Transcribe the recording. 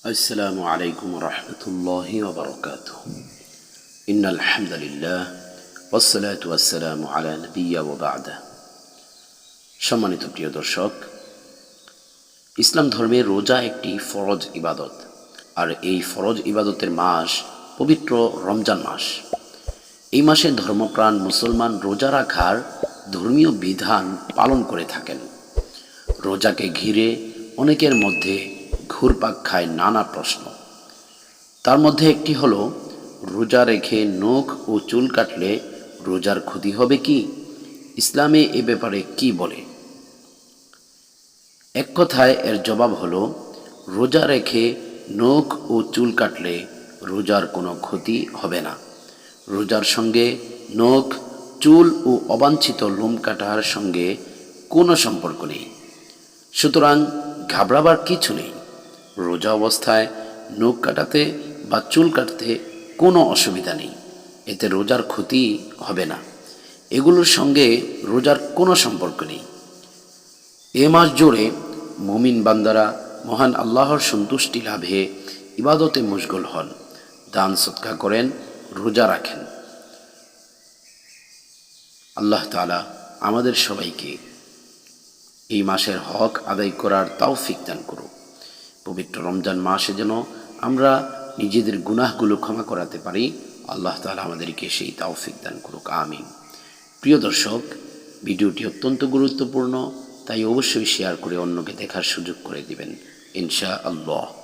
السلام عليكم ورحمة الله وبركاته إن الحمد لله والصلاة والسلام على نبي وبعد সম্মানিত প্রিয় দর্শক ইসলাম ধর্মে রোজা একটি ফরজ ইবাদত আর এই ফরজ ইবাদতের মাস পবিত্র রমজান মাস এই মাসে ধর্মপ্রাণ মুসলমান রোজা রাখার ধর্মীয় বিধান পালন করে থাকেন রোজাকে ঘিরে অনেকের মধ্যে ঘুরপাক খায় নানা প্রশ্ন। তার মধ্যে একটি হলো, রোজা রেখে নখ ও চুল কাটলে রোজার ক্ষতি হবে কি? ইসলামে এ ব্যাপারে কি বলে? এক কথায় এর জবাব হলো, রোজা রেখে নখ ও চুল কাটলে রোজার কোনো ক্ষতি হবে না। রোজার সঙ্গে নখ, চুল ও অবাঞ্ছিত লোম কাটার সঙ্গে কোনো সম্পর্ক নেই। সুতরাং ঘাবড়াবার কিছু নেই। রোজা অবস্থায় নখ কাটাতে বা চুল কাটতে কোনো অসুবিধা নেই। এতে রোজার ক্ষতি হবে না। এগুলোর সঙ্গে রোজার কোনো সম্পর্ক নেই। এ মাস জুড়ে মমিন বান্দারা মহান আল্লাহর সন্তুষ্টি লাভে ইবাদতে মুশগুল হন, দান সৎকা করেন, রোজা রাখেন। আল্লাহ তালা আমাদের সবাইকে এই মাসের হক আদায় করার তৌফিক দান করুক। পবিত্র রমজান মাসে যেন আমরা নিজেদের গুনাহগুলো ক্ষমা করাতে পারি, আল্লাহ তালা আমাদেরকে সেই তাওফিক দান করুক, আমিন। প্রিয় দর্শক, ভিডিওটি অত্যন্ত গুরুত্বপূর্ণ, তাই অবশ্যই শেয়ার করে অন্যকে দেখার সুযোগ করে দিবেন ইনশা আল্লাহ